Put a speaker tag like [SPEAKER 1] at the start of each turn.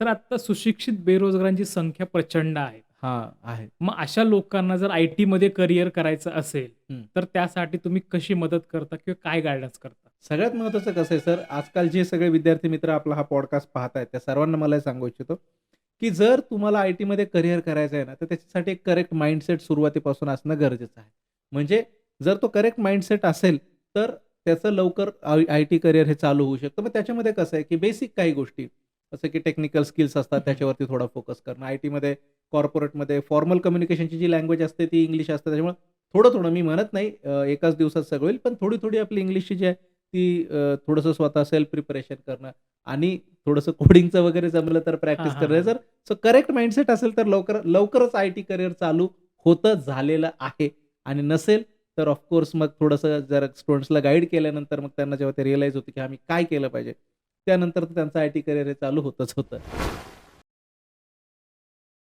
[SPEAKER 1] Sir आता सुशिक्षित बेरोजगारांची संख्या प्रचंड आहे
[SPEAKER 2] हां, आहे.
[SPEAKER 1] मग अशा लोकांना जर आय टीमध्ये करिअर करायचं असेल. तर त्यासाठी तुम्ही कशी मदत करता किंवा काय गायडन्स करता
[SPEAKER 2] सगळ्यात महत्त्वाचं कसं आहे सर, आजकाल जे सगळे विद्यार्थी मित्र आपला हा पॉडकास्ट पाहत आहेत, त्या सर्वांना मला सांगू इच्छितो, की जर तुम्हाला आय टीमध्ये करिअर करायचं आहे ना, तर त्याच्यासाठी एक करेक्ट माइंडसेट सुरुवातीपासून असणं गरजेचं आहे. म्हणजे जर तो करेक्ट माइंडसेट असेल, तर त्याचं लवकर आय आय टी करिअर हे चालू होऊ शकतं. मग त्याच्यामध्ये कसं आहे, की बेसिक काही गोष्टी, जसं की टेक्निकल स्किल्स असतात. त्याच्यावरती थोडा फोकस करणं. आय टीमध्ये, कॉर्पोरेटमध्ये फॉर्मल कम्युनिकेशनची जी लँग्वेज असते, ती इंग्लिश असते. त्याच्यामुळे थोडं-थोडं मी म्हणत नाही एकाच दिवसात सगळं होईल, पण थोडी-थोडी आपली इंग्लिशची जी आहे, ती थोडंसं स्वतः सेल्फ प्रिपरेशन करणं आणि थोडंसं कोडिंगचं वगैरे जमलं तर प्रॅक्टिस करणं. जर सो करेक्ट माइंडसेट असेल, तर लवकर लवकरच आय टी करिअर चालू होतं, झालेलं आहे आणि नसेल, तर ऑफ कोर्स मग थोडंसं जर स्टुडंट्सला गाईड केल्यानंतर मग त्यांना जेव्हा ते रिअलाईज होतं, की आम्ही काय केलं पाहिजे, त्यानंतर तर त्यांचं आय टी करिअर हे चालू होतच होतं.